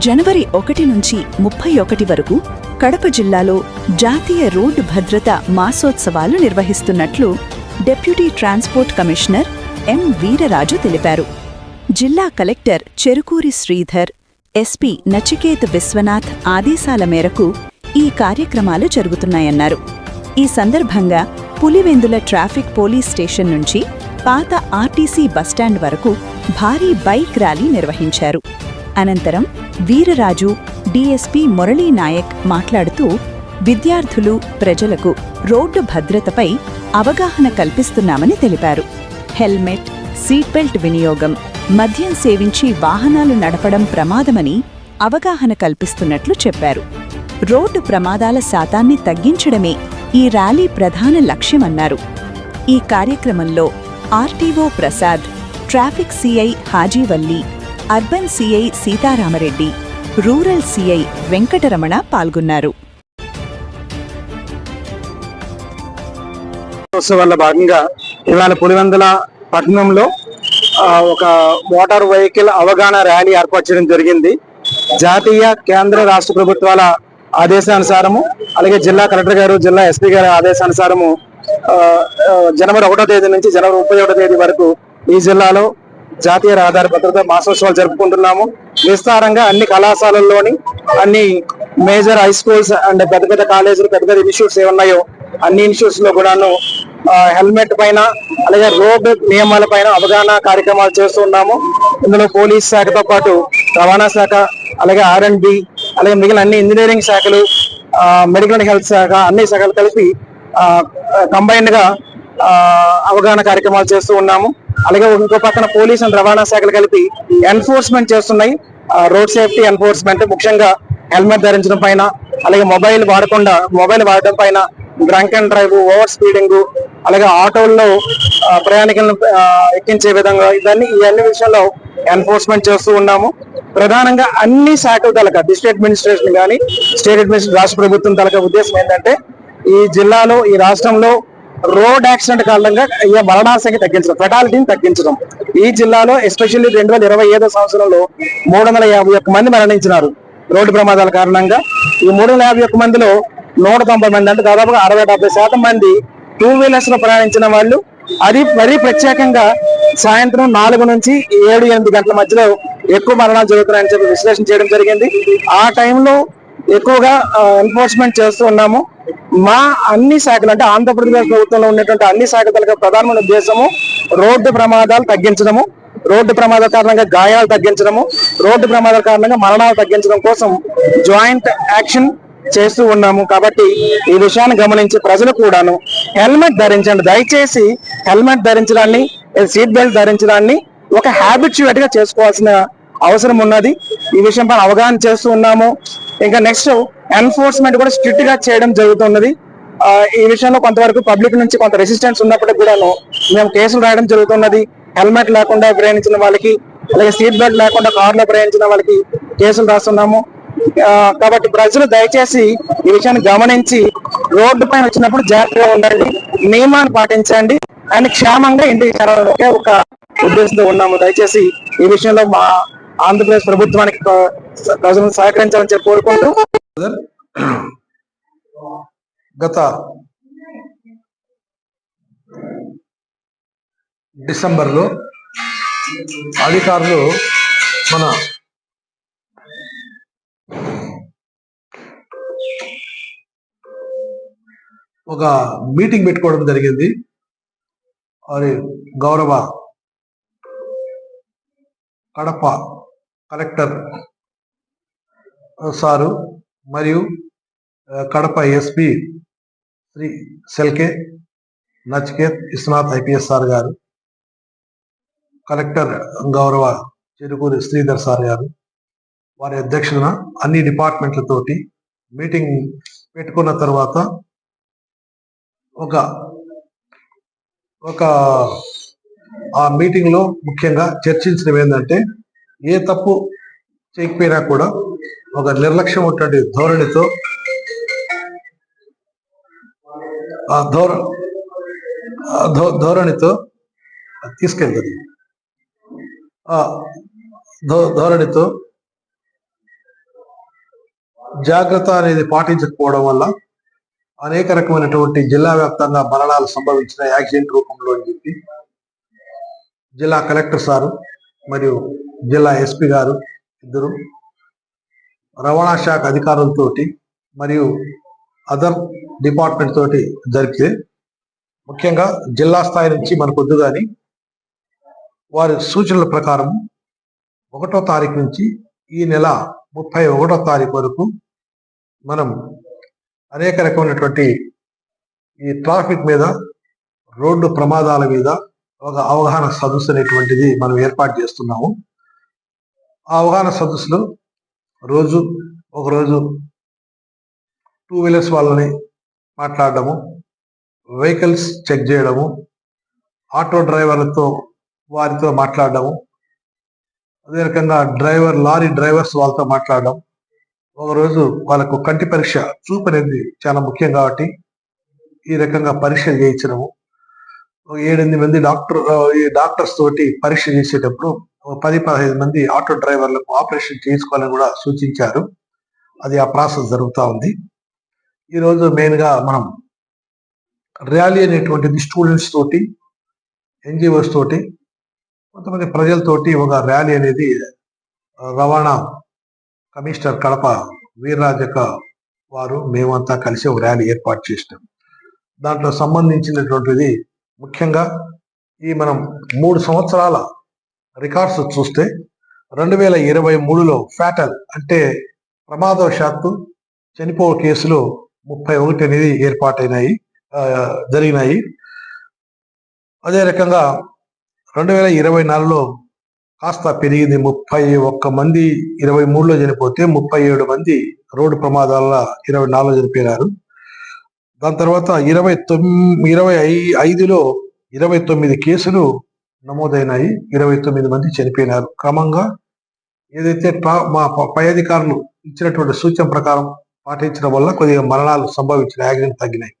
జనవరి ఒకటి నుంచి ముప్పై ఒకటి వరకు కడప జిల్లాలో జాతీయ రోడ్డు భద్రత మాసోత్సవాలు నిర్వహిస్తున్నట్లు deputy transport commissioner M Veeraraju తెలిపారు. జిల్లా కలెక్టర్ చెరుకూరి శ్రీధర్ ఎస్పీ నచికేత్ విశ్వనాథ్ ఆదేశాల మేరకు ఈ కార్యక్రమాలు జరుగుతున్నాయన్నారు. ఈ సందర్భంగా పులివెందుల ట్రాఫిక్ పోలీస్ స్టేషన్ నుంచి పాత ఆర్టీసీ బస్టాండ్ వరకు భారీ బైక్ ర్యాలీ నిర్వహించారు. అనంతరం వీరరాజు డిఎస్పి మురళీ నాయక్ మాట్లాడుతూ విద్యార్థులు ప్రజలకు రోడ్డు భద్రతపై అవగాహన కల్పిస్తున్నామని తెలిపారు. హెల్మెట్ సీట్ బెల్ట్ వినియోగం మద్యం సేవించి వాహనాలు నడపడం ప్రమాదమని అవగాహన కల్పిస్తున్నట్లు చెప్పారు. రోడ్డు ప్రమాదాల శాతాన్ని తగ్గించడమే ఈ ర్యాలీ ప్రధాన లక్ష్యమన్నారు. ఈ కార్యక్రమంలో RTO Prasad traffic CI Hajivalli urban CI Seetharama Reddy rural CI Venkataramana పాల్గొన్నారు. ఉత్సవాల్లో భాగంగా ఇవాళ పులివెందుల పట్టణంలో ఒక మోటార్ వెహికల్ అవగాహన ర్యాలీ ఏర్పాటు చేయడం జరిగింది. జాతీయ కేంద్ర రాష్ట్ర ప్రభుత్వాల ఆదేశానుసారము అలాగే జిల్లా కలెక్టర్ గారు జిల్లా ఎస్పీ గారి ఆదేశానుసారము జనవరి ఒకటో తేదీ నుంచి జనవరి ముప్పై ఒకటో తేదీ వరకు ఈ జిల్లాలో జాతీయ రహదారి భద్రత మాసోత్సవాలు జరుపుకుంటున్నాము. విస్తారంగా అన్ని కళాశాలల్లోని అన్ని మేజర్ హై స్కూల్స్ అండ్ పెద్ద పెద్ద కాలేజీలు పెద్ద పెద్ద ఇన్స్టిట్యూట్స్ ఏమున్నాయో అన్ని ఇన్స్టిట్యూట్స్లో కూడాను హెల్మెట్ పైన అలాగే రోడ్ నియమాల పైన అవగాహన కార్యక్రమాలు చేస్తున్నాము ఇందులో పోలీస్ శాఖతో పాటు రవాణా శాఖ అలాగే ఆర్ అండ్ బి అలాగే మిగిలిన అన్ని ఇంజనీరింగ్ శాఖలు మెడికల్ అండ్ హెల్త్ శాఖ అన్ని శాఖలు కలిపి కంబైన్డ్గా అవగాహన కార్యక్రమాలు చేస్తూ ఉన్నాము. అలాగే ఇంకో పక్కన పోలీసు అండ్ రవాణా శాఖలు కలిపి ఎన్ఫోర్స్మెంట్ చేస్తున్నాయి. రోడ్ సేఫ్టీ ఎన్ఫోర్స్మెంట్ ముఖ్యంగా హెల్మెట్ ధరించడం పైన అలాగే మొబైల్ వాడకుండా మొబైల్ వాడడం పైన drunk and drive over speeding అలాగే ఆటోల్లో ప్రయాణికులను ఎక్కించే విధంగా ఇవన్నీ ఈ అన్ని విషయాల్లో ఎన్ఫోర్స్మెంట్ చేస్తూ ఉన్నాము. ప్రధానంగా అన్ని శాఖల తలక డిస్ట్రిక్ట్ అడ్మినిస్ట్రేషన్ కానీ స్టేట్ అడ్మినిస్ట్రేషన్ రాష్ట్ర ప్రభుత్వం తలక ఉద్దేశం ఏంటంటే ఈ జిల్లాలో ఈ రాష్ట్రంలో రోడ్ యాక్సిడెంట్ కారణంగా ఈ మరణాల సంఖ్య తగ్గించడం ఫెటాలిటీని తగ్గించడం. ఈ జిల్లాలో ఎస్పెషల్లీ రెండు వేల ఇరవై ఐదో సంవత్సరంలో మూడు వందల యాభై ఒక్క మంది మరణించినారు. రోడ్డు ప్రమాదాల కారణంగా ఈ మూడు వందల యాభై ఒక్క మందిలో నూట తొంభై మంది అంటే దాదాపుగా అరవై డెబ్బై శాతం మంది టూ వీలర్స్లో ప్రయాణించిన వాళ్ళు. అది మరీ ప్రత్యేకంగా సాయంత్రం నాలుగు నుంచి ఏడు ఎనిమిది గంటల మధ్యలో ఎక్కువ మరణాలు జరుగుతున్నాయని చెప్పి విశ్లేషణ చేయడం జరిగింది. ఆ టైంలో ఎక్కువగా ఎన్ఫోర్స్మెంట్ చేస్తూ ఉన్నాము. మా అన్ని శాఖలు అంటే ఆంధ్రప్రదేశ్ ప్రభుత్వంలో ఉన్నటువంటి అన్ని శాఖలకు ప్రధానమైన ఉద్దేశము రోడ్డు ప్రమాదాలు తగ్గించడము రోడ్డు ప్రమాదాల కారణంగా గాయాలు తగ్గించడము రోడ్డు ప్రమాదాల కారణంగా మరణాలు తగ్గించడం కోసం జాయింట్ యాక్షన్ చేస్తూ ఉన్నాము. కాబట్టి ఈ విషయాన్ని గమనించి ప్రజలు కూడాను హెల్మెట్ ధరించండి. దయచేసి హెల్మెట్ ధరించడాన్ని సీట్ బెల్ట్ ధరించడాన్ని ఒక హ్యాబిట్యుయేట్గా చేసుకోవాల్సిన అవసరం ఉన్నది. ఈ విషయంపై అవగాహన చేస్తూ ఉన్నాము. ఇంకా నెక్స్ట్ ఎన్ఫోర్స్మెంట్ కూడా స్ట్రిక్ట్గా చేయడం జరుగుతున్నది. ఈ విషయంలో కొంతవరకు పబ్లిక్ నుంచి కొంత రెసిస్టెన్స్ ఉన్నప్పటికీ కూడాను మేము కేసులు రాయడం జరుగుతున్నది. హెల్మెట్ లేకుండా ప్రయాణించిన వాళ్ళకి అలాగే సీట్ బెల్ట్ లేకుండా కార్లో ప్రయాణించిన వాళ్ళకి కేసులు రాస్తున్నాము. కాబట్టి ప్రజలు దయచేసి ఈ విషయాన్ని గమనించి రోడ్డు పైన వచ్చినప్పుడు జాగ్రత్తగా ఉండండి. నియమాన్ని పాటించండి. అండ్ క్షేమంగా ఇంటికి చేరాలనే ఒక ఉద్దేశంతో ఉన్నాము. దయచేసి ఈ విషయంలో మా ఆంధ్రప్రదేశ్ ప్రభుత్వానికి ప్రజలను సహకరించాలని చెప్పి కోరుకుంటూ గత డిసెంబర్లో అధికారులు మన ఒక మీటింగ్ పెట్టుకోవడం జరిగింది. అది గౌరవ కడప కలెక్టర్ సారు మరియు Kadapa SP Shri Shelke Nachiket Vishwanath IPS sir గారు కలెక్టర్ గౌరవ చెరుకూరి శ్రీధర్ సార్ గారు వారి అధ్యక్షున అన్ని డిపార్ట్మెంట్లతోటి మీటింగ్ పెట్టుకున్న తర్వాత ఒక ఒక ఆ మీటింగ్లో ముఖ్యంగా చర్చించడం ఏంటంటే ఏ తప్పు చేయకపోయినా కూడా ఒక నిర్లక్ష్యం ఉన్నటువంటి ధోరణితో ఆ ధోర ధో- ధోరణితో తీసుకెళ్తుంది. ఆ ధో ధోరణితో జాగ్రత్త అనేది పాటించకపోవడం వల్ల అనేక రకమైనటువంటి జిల్లా వ్యాప్తంగా మరణాలు సంభవించిన యాక్సిడెంట్ రూపంలో అని చెప్పి జిల్లా కలెక్టర్ సారు మరియు జిల్లా ఎస్పీ గారు ఇద్దరు రవాణా శాఖ అధికారులతోటి మరియు అదర్ డిపార్ట్మెంట్ తోటి జరిపితే ముఖ్యంగా జిల్లా స్థాయి నుంచి మనకు వద్దు కానీ వారి సూచనల ప్రకారం ఒకటో తారీఖు నుంచి ఈ నెల ముప్పై ఒకటో తారీఖు వరకు మనం అనేక రకమైనటువంటి ఈ ట్రాఫిక్ మీద రోడ్డు ప్రమాదాల మీద ఒక అవగాహన సదస్సు అనేటువంటిది మనం ఏర్పాటు చేస్తున్నాము. ఆ అవగాహన సదస్సులో రోజు ఒకరోజు టూ వీలర్స్ వాళ్ళని మాట్లాడడము వెహికల్స్ చెక్ చేయడము ఆటో డ్రైవర్లతో వారితో మాట్లాడడము అదే రకంగా డ్రైవర్ లారీ డ్రైవర్స్ వాళ్ళతో మాట్లాడడం ఒకరోజు వాళ్ళకు కంటి పరీక్ష చూపు అనేది చాలా ముఖ్యం కాబట్టి ఈ రకంగా పరీక్ష చేయించడము. ఏడెనిమిది మంది డాక్టర్ ఈ డాక్టర్స్ తోటి పరీక్ష చేసేటప్పుడు పది పదహైదు మంది ఆటో డ్రైవర్లకు ఆపరేషన్ చేసుకోవాలని కూడా సూచించారు. అది ఆ ప్రాసెస్ జరుగుతూ ఉంది. ఈరోజు మెయిన్గా మనం ర్యాలీ అనేటువంటిది స్టూడెంట్స్ తోటి ఎన్జిఓస్ తోటి కొంతమంది ప్రజలతోటి ఒక ర్యాలీ అనేది రవాణా కమిషనర్ కడప వీర్రాజక వారు మేమంతా కలిసి ఒక ర్యాలీ ఏర్పాటు చేసినాం. దాంట్లో సంబంధించినటువంటిది ముఖ్యంగా ఈ మనం మూడు సంవత్సరాల రికార్డ్స్ చూస్తే రెండు వేల ఇరవై మూడులో ఫ్యాటల్ అంటే ప్రమాదవశాత్తు చనిపో కేసులు ముప్పై ఒకటి అనేది ఏర్పాటైనాయి జరిగినాయి. అదే రకంగా రెండు వేల ఇరవై నాలుగులో కాస్త పెరిగింది. ముప్పై ఒక్క మంది ఇరవై మూడులో చనిపోతే ముప్పై ఏడు మంది రోడ్డు ప్రమాదాల ఇరవై నాలుగులో చనిపోయినారు. దాని తర్వాత ఇరవై తొమ్మిది ఇరవై ఐ- ఐదులో ఇరవై తొమ్మిది కేసులు నమోదైనాయి. ఇరవై తొమ్మిది మంది చనిపోయినారు. క్రమంగా ఏదైతే ట్రా- మా ప- పై అధికారులు ఇచ్చినటువంటి సూచన ప్రకారం పాటించడం వల్ల కొద్దిగా మరణాలు సంభవించిన యాక్సిడెంట్ తగ్గినాయి.